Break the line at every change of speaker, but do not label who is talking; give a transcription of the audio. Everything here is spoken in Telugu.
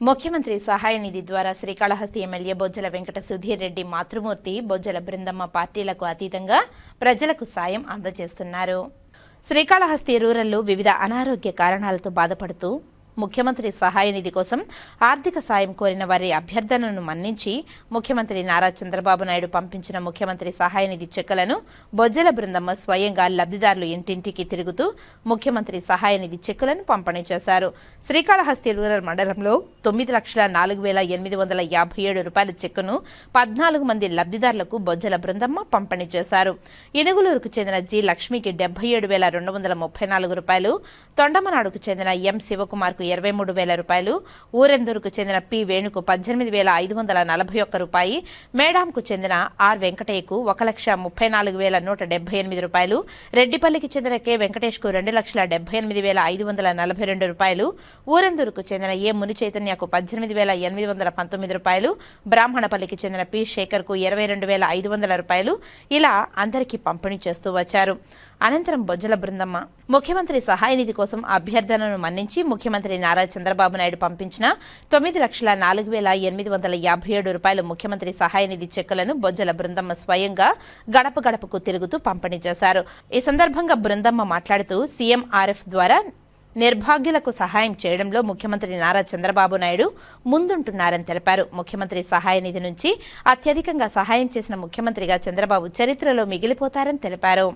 ముఖ్యమంత్రి సహాయ నిధి ద్వారా శ్రీకాళహస్తి ఎమ్మెల్యే బొజ్జల వెంకట సుధీర్ రెడ్డి మాతృమూర్తి బొజ్జల బృందమ్మ పార్టీలకు అతీతంగా ప్రజలకు సాయం అందజేస్తున్నారు. శ్రీకాళహస్తి రూరల్లో వివిధ అనారోగ్య కారణాలతో బాధపడుతూ ముఖ్యమంత్రి సహాయ నిధి కోసం ఆర్థిక సాయం కోరిన వారి అభ్యర్థనను మన్నించి ముఖ్యమంత్రి నారా చంద్రబాబు నాయుడు పంపించిన ముఖ్యమంత్రి సహాయ నిధి చెక్కులను బొజ్జల బృందమ్మ స్వయంగా లబ్ధిదారులు ఇంటింటికి తిరుగుతూ ముఖ్యమంత్రి సహాయ నిధి చెక్కులను పంపిణీ చేశారు. శ్రీకాళహస్తి రూరల్ మండలంలో తొమ్మిది లక్షల నాలుగు వేల ఎనిమిది వందల యాభై ఏడు రూపాయల చెక్కును పద్నాలుగు మంది లబ్ధిదారులకు బొజ్జల బృందమ్మ పంపిణీ చేశారు. ఇనుగులూరుకు చెందిన జి లక్ష్మికి డెబ్బై ఏడు వేల రెండు వందల ముప్పై నాలుగు రూపాయలు తొండమనాడుకు చెందిన ఎం శివకుమార్కు ఇరవై మూడు వేల రూపాయలు. ఊరెందూరుకు చెందిన పి వేణుకు పద్దెనిమిది వేల ఐదు వందల నలభై ఒక్క రూపాయి. మేడాంకు చెందిన ఆర్ వెంకటయ్యకు ఒక లక్ష ముప్పై నాలుగు వేల నూట డెబ్బై ఎనిమిది రూపాయలు. రెడ్డిపల్లికి చెందిన కె వెంకటేష్కు రెండు లక్షల డెబ్బై ఎనిమిది వేల ఐదు వందల నలభై రెండు రూపాయలు. ఊరెందూరుకు చెందిన ఏ ముని చైతన్యకు పద్దెనిమిది వేల ఎనిమిది వందల పంతొమ్మిది రూపాయలు. బ్రాహ్మణపల్లికి చెందిన పి శేఖర్కు ఇరవై రెండు వేల ఐదు వందల రూపాయలు. ఇలా అందరికీ పంపిణీ చేస్తూ వచ్చారు. అనంతరం బొజ్జల బృందమ్మ ముఖ్యమంత్రి సహాయ నిధి కోసం అభ్యర్థనను మన్నించి ముఖ్యమంత్రి నారా చంద్రబాబు నాయుడు పంపించిన తొమ్మిది లక్షల నాలుగు వేల ఎనిమిది వందల యాభై ఏడు రూపాయల ముఖ్యమంత్రి సహాయ నిధి చెక్కులను బొజ్జల బృందమ్మ స్వయంగా గడప గడపకు తిరుగుతూ పంపిణీ చేశారు. ఈ సందర్భంగా బృందమ్మ మాట్లాడుతూ సీఎంఆర్ఎఫ్ ద్వారా నిర్భాగ్యులకు సహాయం చేయడంలో ముఖ్యమంత్రి నారా చంద్రబాబు నాయుడు ముందుంటున్నారని తెలిపారు. ముఖ్యమంత్రి సహాయ నిధి నుంచి అత్యధికంగా సహాయం చేసిన ముఖ్యమంత్రిగా చంద్రబాబు చరిత్రలో మిగిలిపోతారని తెలిపారు.